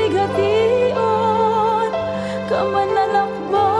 bigation ka man nalakbay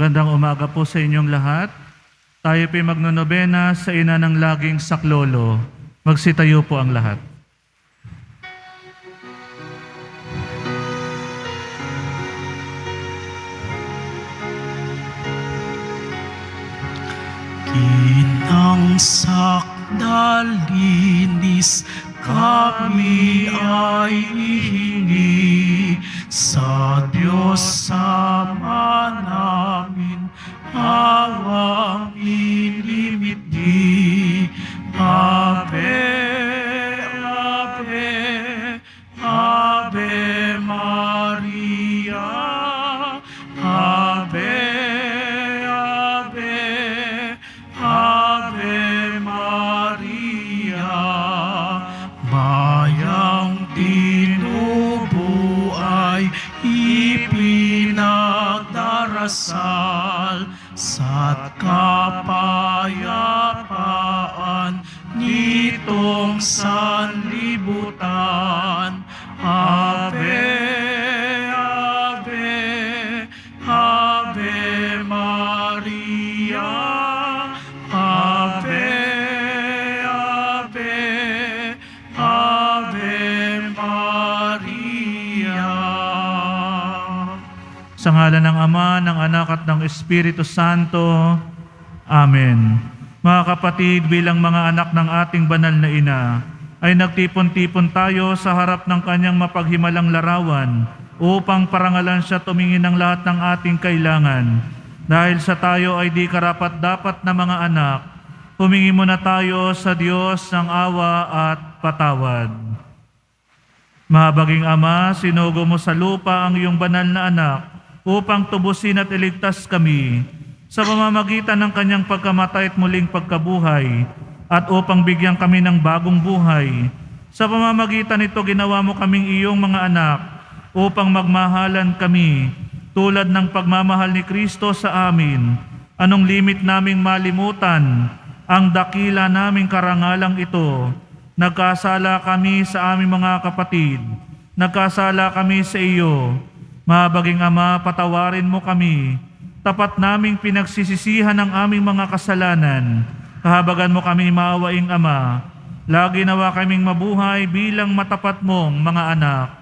Magandang umaga po sa inyong lahat. Tayo po'y magnonobena sa ina ng laging saklolo. Magsitayo po ang lahat. Kinang sakdalinis kami ay ihingi sa Diyos sama namin ang aming sanlibutan. Ave, Ave, Ave Maria, Ave, Ave, Ave Maria. Sa ngalan ng Ama, ng Anak at ng Espiritu Santo. Amen. Mga kapatid, bilang mga anak ng ating banal na ina, ay nagtipon-tipon tayo sa harap ng kanyang mapaghimalang larawan upang parangalan siya tumingin ng lahat ng ating kailangan. Dahil sa tayo ay di karapat dapat na mga anak, humingi muna tayo sa Diyos ng awa at patawad. Mahabaging Ama, sinugo mo sa lupa ang iyong banal na anak upang tubusin at iligtas kami sa pamamagitan ng kanyang pagkamatay at muling pagkabuhay at upang bigyan kami ng bagong buhay. Sa pamamagitan nito, ginawa mo kaming iyong mga anak upang magmahalan kami tulad ng pagmamahal ni Kristo sa amin. Anong limit naming malimutan ang dakila naming karangalang ito Nagkasala kami sa aming mga kapatid. Nagkasala kami sa iyo. Mahabaging Ama, patawarin mo kami. Tapat naming pinagsisisihan ang aming mga kasalanan. Kahabagan mo kami maawaing Ama. Lagi nawa kaming mabuhay bilang matapat mong mga anak.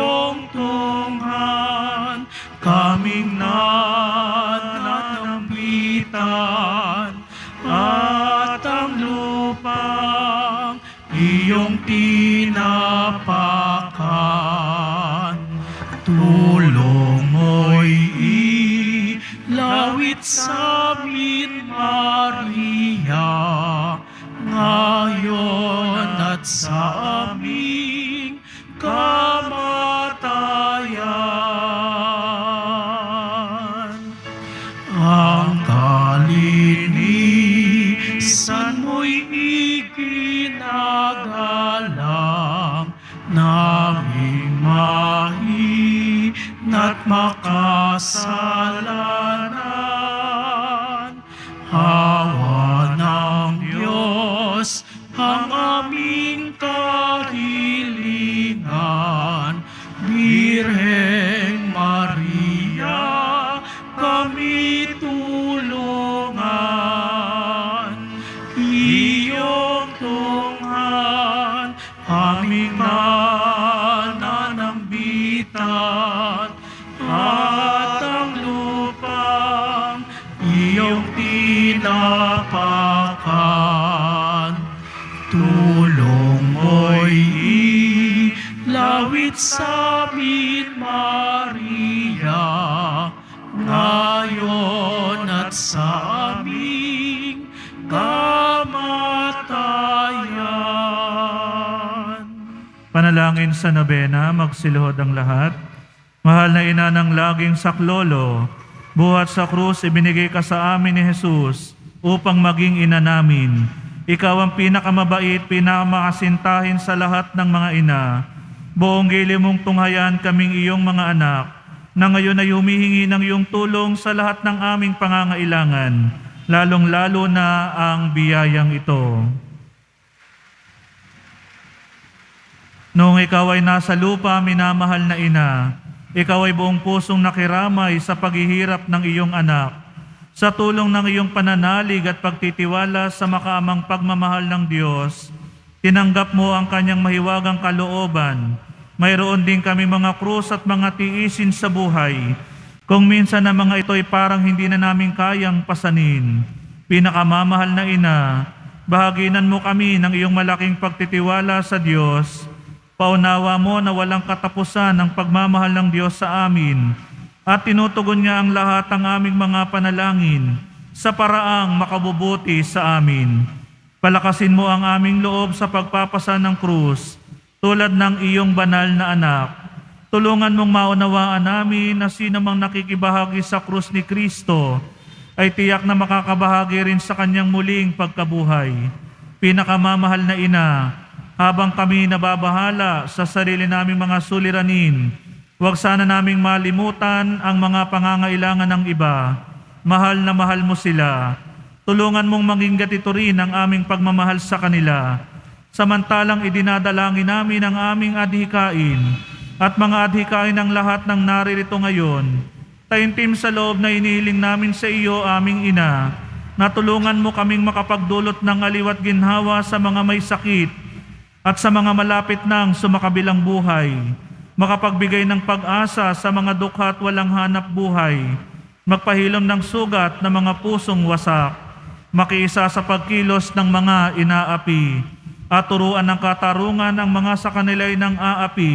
Iyong tunghan, kaming nananambitan, makasalanan. Aming kamatayan. Panalangin sa nobena, magsiluhod ang lahat. Mahal na ina ng laging saklolo, buhat sa krus ibinigay ka sa amin ni Jesus upang maging ina namin. Ikaw ang pinakamabait, pinakamakasintahin sa lahat ng mga ina. Buong gili mong tunghayan kaming iyong mga anak, na ngayon ay humihingi ng iyong tulong sa lahat ng aming pangangailangan, lalong-lalo na ang biyayang ito. Noong ikaw ay nasa lupa, minamahal na ina, ikaw ay buong pusong nakiramay sa paghihirap ng iyong anak. Sa tulong ng iyong pananalig at pagtitiwala sa makaamang pagmamahal ng Diyos, tinanggap mo ang kanyang mahiwagang kalooban mayroon din kami mga krus at mga tiisin sa buhay. Kung minsan na mga ito'y parang hindi na namin kayang pasanin. Pinakamamahal na ina, bahaginan mo kami ng iyong malaking pagtitiwala sa Diyos. Paunawa mo na walang katapusan ang pagmamahal ng Diyos sa amin at tinutugon niya ang lahat ng aming mga panalangin sa paraang makabubuti sa amin. Palakasin mo ang aming loob sa pagpapasa ng krus tulad ng iyong banal na anak. Tulungan mong maunawaan namin na sino mang nakikibahagi sa krus ni Kristo ay tiyak na makakabahagi rin sa kanyang muling pagkabuhay. Pinakamamahal na ina, habang kami nababahala sa sarili naming mga suliranin, huwag sana naming malimutan ang mga pangangailangan ng iba. Mahal na mahal mo sila. Tulungan mong maging gatito rin ang aming pagmamahal sa kanila. Samantalang idinadalangin namin ang aming adhikain at mga adhikain ng lahat ng naririto ngayon. Taimtim sa loob na inihiling namin sa iyo, aming ina, na tulungan mo kaming makapagdulot ng aliwat ginhawa sa mga may sakit at sa mga malapit ng sumakabilang buhay, makapagbigay ng pag-asa sa mga dukha at walang hanap buhay, magpahilom ng sugat ng mga pusong wasak, makiisa sa pagkilos ng mga inaapi, at turuan ng katarungan ang mga sa kanila'y ng aapi,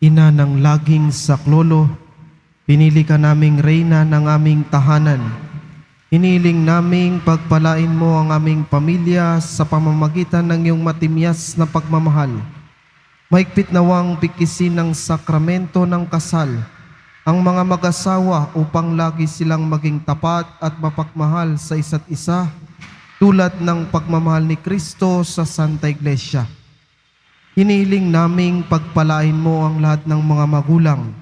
Ina ng laging saklolo, pinili ka naming reyna ng aming tahanan. Hiniling naming pagpalain mo ang aming pamilya sa pamamagitan ng iyong matimyas na pagmamahal. Maigpit nawang bikisin ng sakramento ng kasal ang mga mag-asawa upang lagi silang maging tapat at mapagmahal sa isa't isa tulad ng pagmamahal ni Kristo sa Santa Iglesia. Hiniling naming pagpalain mo ang lahat ng mga magulang.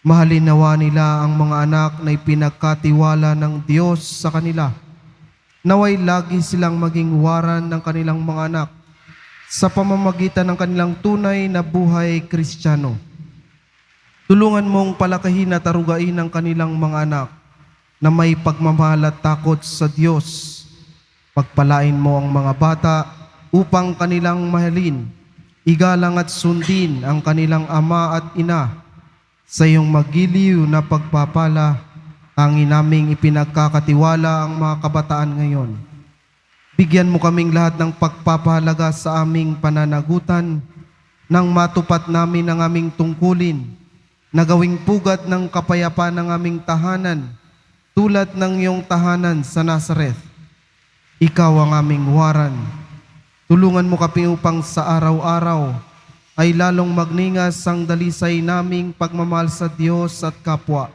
Mahalin nawa nila ang mga anak na ipinagkatiwala ng Diyos sa kanila. Naway lagi silang maging waran ng kanilang mga anak sa pamamagitan ng kanilang tunay na buhay kristyano. Tulungan mong palakahin at arugain ang kanilang mga anak na may pagmamahal at takot sa Diyos. Pagpalain mo ang mga bata upang kanilang mahalin, igalang at sundin ang kanilang ama at ina sa iyong magiliw na pagpapala ang inaming ipinagkakatiwala ang mga kabataan ngayon. Bigyan mo kaming lahat ng pagpapahalaga sa aming pananagutan nang matupat namin ang aming tungkulin na gawing pugat ng kapayapaan ng aming tahanan tulad ng iyong tahanan sa Nazareth. Ikaw ang aming waran. Tulungan mo kami upang sa araw-araw ay lalong magningas ang dalisay naming pagmamahal sa Diyos at kapwa.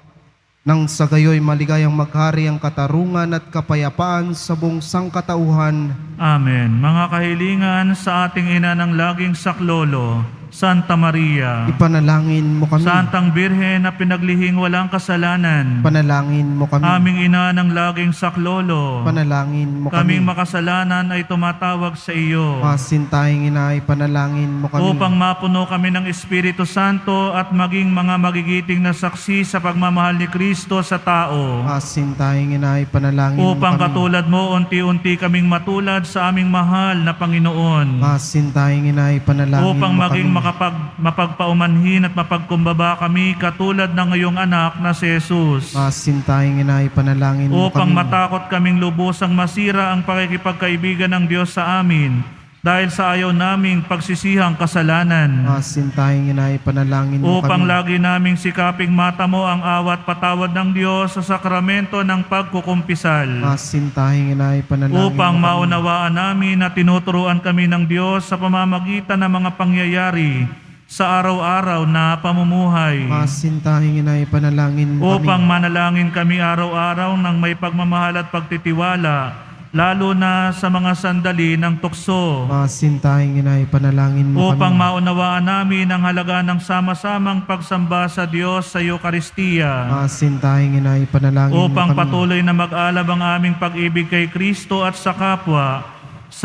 Nang sa gayoy maligayang maghari ang katarungan at kapayapaan sa buong sangkatauhan. Amen. Mga kahilingan sa ating ina ng laging saklolo, Santa Maria, Ipanalangin mo kami. Santang Birhen na pinaglihing walang kasalanan, Panalangin mo kami. aming ina ng laging saklolo, Panalangin mo kami. kaming makasalanan ay tumatawag sa iyo Masintahing ina, ipanalangin mo kami. upang mapuno kami ng Espiritu Santo at maging mga magigiting na saksi sa pagmamahal ni Kristo sa tao. Masintahing ina, ipanalangin mo Upang kami. katulad mo, unti-unti kaming matulad sa aming mahal na Panginoon. Masintahing ina, ipanalangin upang mo maging kami. Makapag, mapagpaumanhin at mapagkumbaba kami katulad ng iyong anak na si Jesus. Masintahing ina, ipanalangin mo Upang kami. matakot kaming lubosang masira ang pakikipagkaibigan ng Diyos sa amin dahil sa ayaw naming pagsisihang kasalanan. Masintahing ina, ipanalangin mo Upang kami. lagi naming sikaping mata mo ang awat patawad ng Diyos sa sakramento ng pagkukumpisal. Masintahing ina, ipanalangin upang mo kami. maunawaan namin na tinuturuan kami ng Diyos sa pamamagitan ng mga pangyayari sa araw-araw na pamumuhay. Masintahing ina, ipanalangin mo Upang kami. manalangin kami araw-araw ng may pagmamahal at pagtitiwala, lalo na sa mga sandali ng tukso. Masintahing ina, ipanalangin mo Upang kami. maunawaan namin ang halaga ng sama-samang pagsamba sa Diyos sa Eucharistia. Masintahing ina, ipanalangin mo upang kami. patuloy na mag-alab ang aming pag-ibig kay Kristo at sa kapwa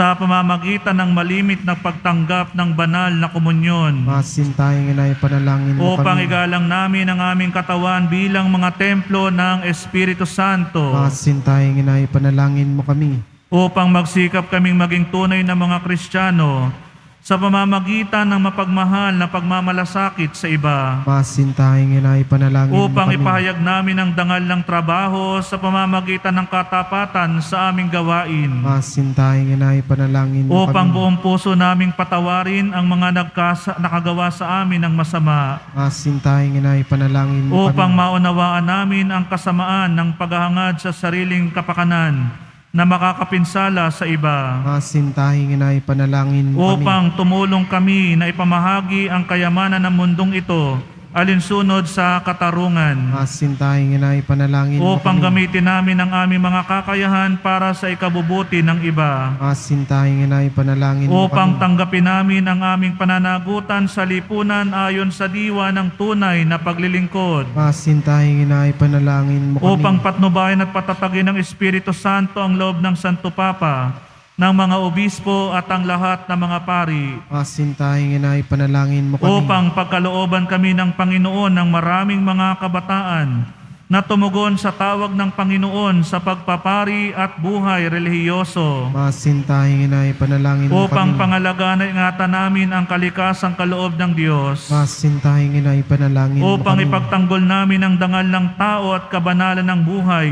sa pamamagitan ng malimit na pagtanggap ng banal na komunyon. Masintahing ina, ipanalangin mo Upang kami. igalang namin ang aming katawan bilang mga templo ng Espiritu Santo. Masintahing ina, ipanalangin mo kami. Upang magsikap kaming maging tunay na mga Kristiyano sa pamamagitan ng mapagmahal na pagmamalasakit sa iba. Masintahing ina, ipanalangin mo upang kami. ipahayag namin ang dangal ng trabaho sa pamamagitan ng katapatan sa aming gawain. Masintahing ina, ipanalangin mo Upang kami. buong puso naming patawarin ang mga nagkasa, nakagawa sa amin ng masama. Masintahing ina, ipanalangin mo Upang kami. maunawaan namin ang kasamaan ng paghahangad sa sariling kapakanan na makakapinsala sa iba. Masintahing ina, ipanalangin mo kami. Upang tumulong kami na ipamahagi ang kayamanan ng mundong ito alinsunod sa katarungan. Masintahing ina, ipanalangin mo upang kami. gamitin namin ang aming mga kakayahan para sa ikabubuti ng iba. Masintahing ina, ipanalangin mo Upang kami. tanggapin namin ang aming pananagutan sa lipunan ayon sa diwa ng tunay na paglilingkod. Masintahing ina, ipanalangin mo kami. Upang patnubayan at patatagin ng Espiritu Santo ang loob ng Santo Papa, ng mga obispo at ang lahat ng mga pari. Masintahing ina, ipanalangin mo kami. Upang pagkalooban kami ng Panginoon ng maraming mga kabataan na tumugon sa tawag ng Panginoon sa pagpapari at buhay relihiyoso. Masintahing ina, ipanalangin mo Upang kami. pangalagaan at ingatan namin ang kalikasang kaloob ng Diyos. Masintahing ina, ipanalangin mo Upang kami. ipagtanggol namin ang dangal ng tao at kabanalan ng buhay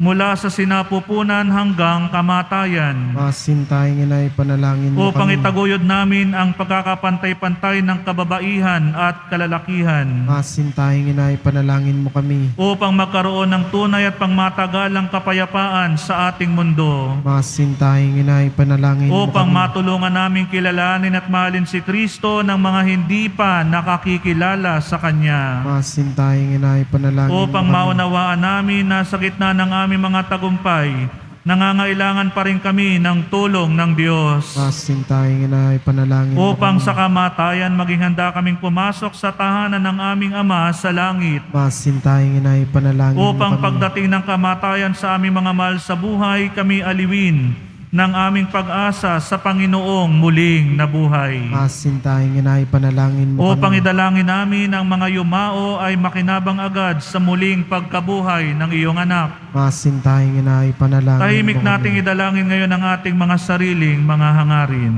mula sa sinapupunan hanggang kamatayan. Masintahing ina, ipanalangin mo Upang kami. itaguyod namin ang pagkakapantay-pantay ng kababaihan at kalalakihan. Masintahing ina, ipanalangin mo kami. upang magkaroon ng tunay at pangmatagalang kapayapaan sa ating mundo. Masintahing ina, ipanalangin mo Upang kami. matulungan namin kilalanin at mahalin si Kristo ng mga hindi pa nakakikilala sa Kanya. Masintahing ina, ipanalangin Upang mo kami. maunawaan namin na sa gitna ng aming mga tagumpay, nangangailangan pa rin kami ng tulong ng Diyos. Masintahing ina, ipanalangin mo Upang sa kamatayan maging handa kaming pumasok sa tahanan ng aming Ama sa langit. Masintahing ina, ipanalangin upang mo kami. pagdating ng kamatayan sa aming mga mahal sa buhay, kami aliwin ng aming pag-asa sa Panginoong muling nabuhay. Masintahing ina, ipanalangin mo Upang kami. idalangin namin ang mga yumao ay makinabang agad sa muling pagkabuhay ng iyong anak. Masintahing ina, ipanalangin Tahimik mo nating idalangin ngayon ang ating mga sariling mga hangarin.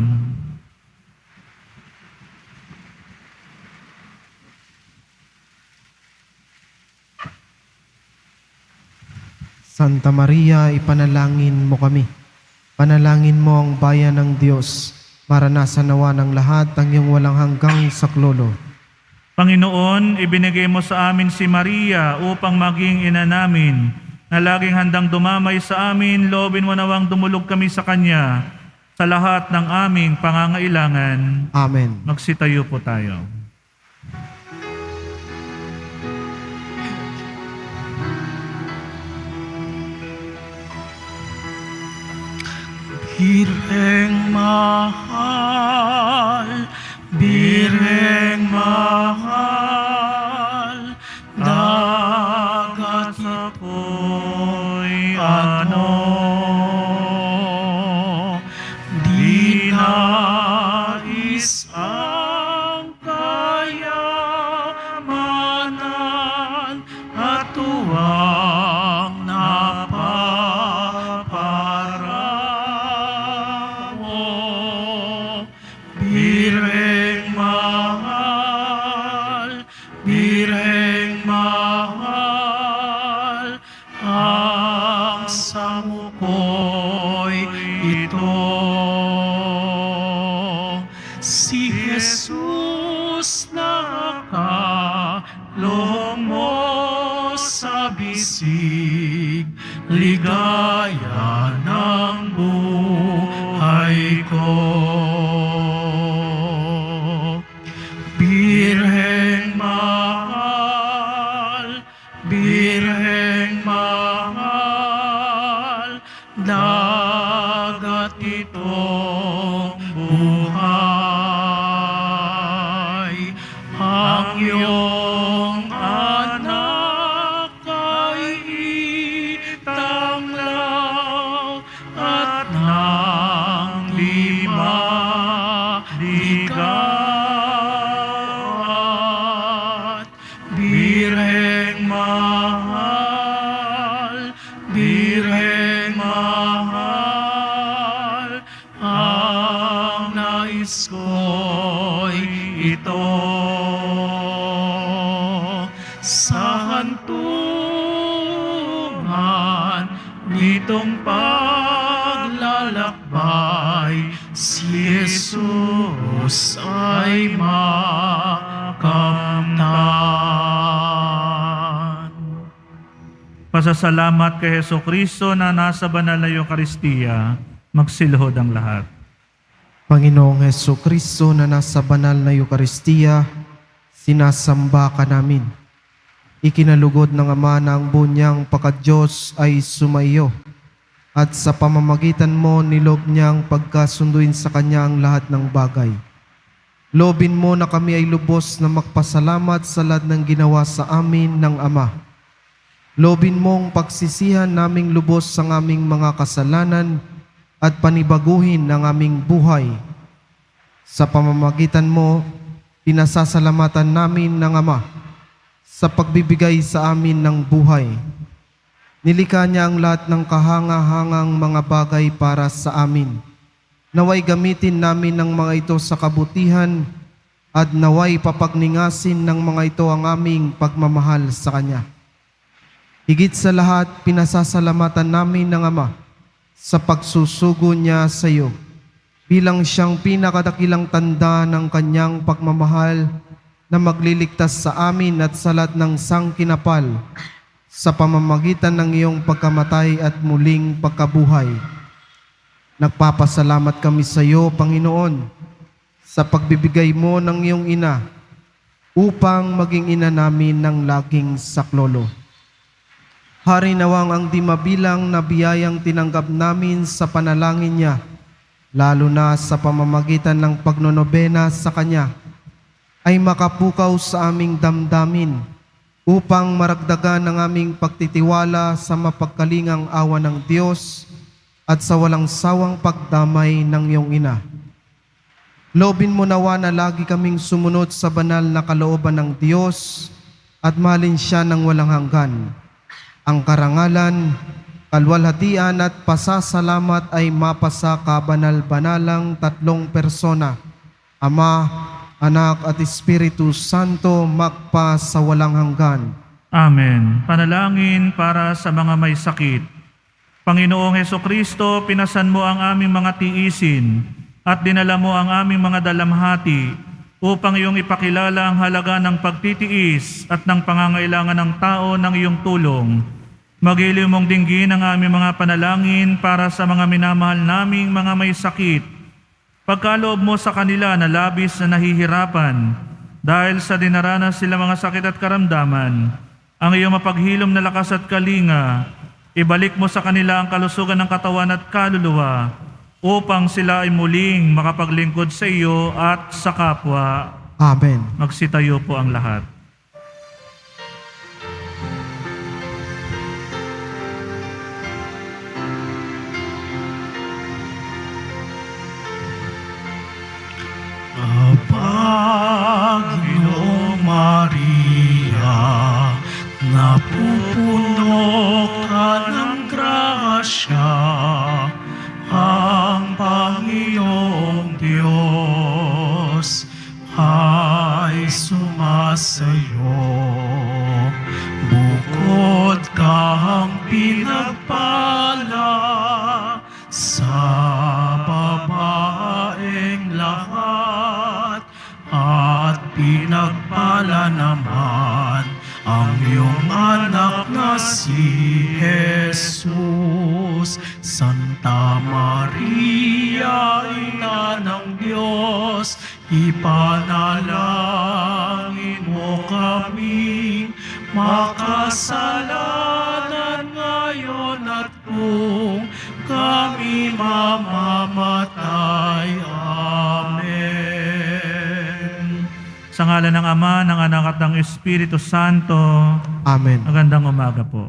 Santa Maria, ipanalangin mo kami. Panalangin mo ang bayan ng Diyos. Maranasan nawa ng lahat ang iyong walang hanggang saklolo. Panginoon, ibinigay mo sa amin si Maria upang maging ina namin, na laging handang dumamay sa amin, loobin mo nawang dumulog kami sa Kanya sa lahat ng aming pangangailangan. Amen. Magsitayo po tayo. Bireng mahal, bireng mahal, dagat apoy ano, di ito sa hantungan nitong paglalakbay si Jesus ay makamtan. Pasasalamat kay Heso Kristo na nasa banal na Eucharistia, magsilhod ang lahat. Panginoong Heso Kristo na nasa banal na Eucharistia, sinasamba ka namin. Ikinalugod ng Ama ang bunyang pagkadyos ay sumaiyo at sa pamamagitan mo nilob niyang pagkasunduin sa Kanya ang lahat ng bagay. Lobin mo na kami ay lubos na magpasalamat sa lahat ng ginawa sa amin ng Ama. Lobin mong pagsisihan naming lubos sa aming mga kasalanan at panibaguhin ang aming buhay. Sa pamamagitan mo, pinasasalamatan namin ng Ama sa pagbibigay sa amin ng buhay. Nilikha niya ang lahat ng kahanga-hangang mga bagay para sa amin. Naway gamitin namin ng mga ito sa kabutihan at naway papagningasin ng mga ito ang aming pagmamahal sa Kanya. Higit sa lahat, pinasasalamatan namin ng Ama sa pagsusugo niya sa iyo bilang siyang pinakadakilang tanda ng kanyang pagmamahal na magliligtas sa amin at sa lahat ng sangkinapal sa pamamagitan ng iyong pagkamatay at muling pagkabuhay. Nagpapasalamat kami sa iyo, Panginoon, sa pagbibigay mo ng iyong ina upang maging ina namin ng laging saklolo. Hari nawang ang di mabilang na biyayang tinanggap namin sa panalangin niya, lalo na sa pamamagitan ng pagnonobena sa Kanya, ay makapukaw sa aming damdamin upang maragdagan ang aming pagtitiwala sa mapagkalingang awa ng Diyos at sa walang sawang pagdamay ng iyong ina. Lobin mo nawa na lagi kaming sumunod sa banal na kalooban ng Diyos at mahalin siya ng walang hanggan. Ang karangalan, kalwalhatian at pasasalamat ay mapasa kabanal-banalang tatlong persona, Ama, Anak at Espiritu Santo magpa sa walang hanggan. Amen. Panalangin para sa mga may sakit. Panginoong Heso Kristo, pinasan mo ang aming mga tiisin at dinala mo ang aming mga dalamhati upang iyong ipakilala ang halaga ng pagtitiis at ng pangangailangan ng tao ng iyong tulong. Magiliw mong dinggin ang aming mga panalangin para sa mga minamahal naming mga may sakit. Pagkaloob mo sa kanila na labis na nahihirapan dahil sa dinaranas sila mga sakit at karamdaman, ang iyong mapaghilom na lakas at kalinga, ibalik mo sa kanila ang kalusugan ng katawan at kaluluwa upang sila ay muling makapaglingkod sa iyo at sa kapwa. Amen. Magsitayo po ang lahat. Pinagpala naman ang iyong anak na si Jesus. Santa Maria, Ina ng Diyos, ipanalangin mo kami makasalanan Sa ngala ng Ama, ng Anak at ng Espiritu Santo, Amen. magandang umaga po.